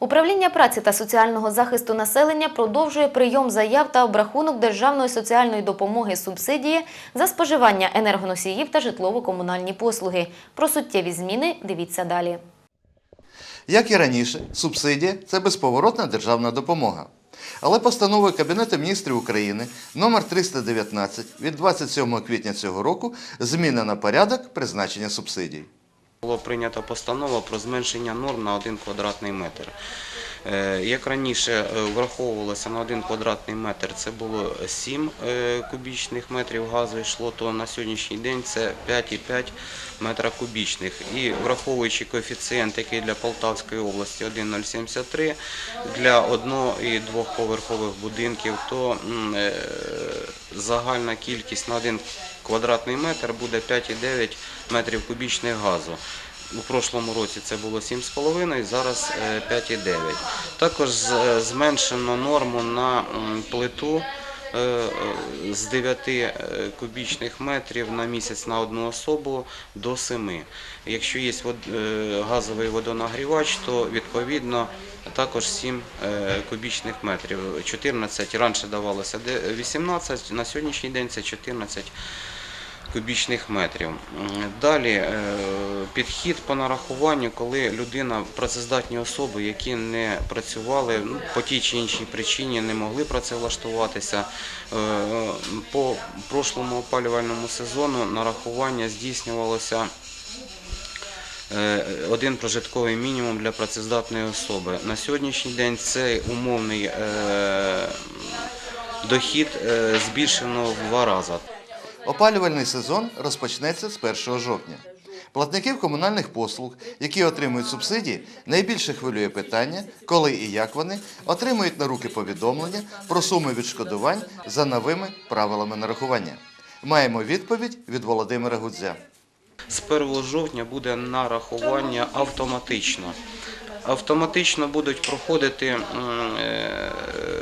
Управління праці та соціального захисту населення продовжує прийом заяв та обрахунок державної соціальної допомоги субсидії за споживання енергоносіїв та житлово-комунальні послуги. Про суттєві зміни дивіться далі. Як і раніше, субсидія це безповоротна державна допомога. Але постановою Кабінету міністрів України номер 319 від 27 квітня цього року змінено порядок призначення субсидій. Було прийнято постанова про зменшення норм на 1 квадратний метр. Е, Як раніше е, враховувалося на 1 квадратний метр, це було 7 е, кубічних метрів газу йшло, то на сьогоднішній день це 5,5 метра кубічних. І враховуючи коефіцієнт, який для Полтавської області 1,073 для одно- і двохповерхових будинків, то загальна кількість на 1 квадратний метр буде 5,9 метрів кубічних газу. У прошлому році це було 7,5, зараз е, 5,9. Також е, зменшено норму на плиту е, е, з 9 е, кубічних метрів на місяць на одну особу до 7. Якщо є е, газовий водонагрівач, то відповідно також 7 е, кубічних метрів. 14 раніше давалося де- 18, на сьогоднішній день це 14 кубічних метрів. Далі е, підхід по нарахуванню, коли людина, працездатні особи, які не працювали ну, по тій чи іншій причині, не могли працевлаштуватися. Е, По прошлому опалювальному сезону нарахування здійснювалося е, один прожитковий мінімум для працездатної особи. На сьогоднішній день цей умовний дохід збільшено в два рази. Опалювальний сезон розпочнеться з 1 жовтня. Платників комунальних послуг, які отримують субсидії, найбільше хвилює питання, коли і як вони отримують на руки повідомлення про суми відшкодувань за новими правилами нарахування. Маємо відповідь від Володимира Гудзя. З 1 жовтня буде нарахування автоматично. Автоматично будуть проходити е,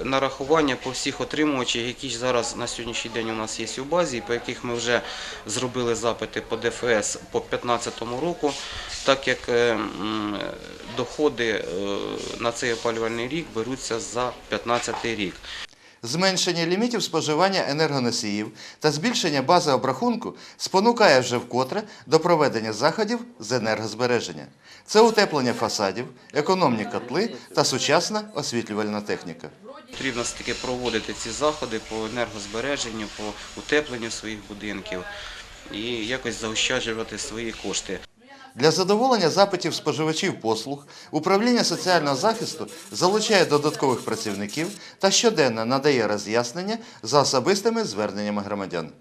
нарахування по всіх отримувачах, які зараз на сьогоднішній день у нас є у базі, по яких ми вже зробили запити по ДФС по 2015 року, так як е, доходи е, на цей опалювальний рік беруться за 2015 рік. Зменшення лімітів споживання енергоносіїв та збільшення бази обрахунку спонукає вже вкотре до проведення заходів з енергозбереження. Це утеплення фасадів, економні котли та сучасна освітлювальна техніка. Потрібно все-таки проводити ці заходи по енергозбереженню, по утепленню своїх будинків і якось заощаджувати свої кошти. Для задоволення запитів споживачів послуг управління соціального захисту залучає додаткових працівників та щоденно надає роз'яснення за особистими зверненнями громадян.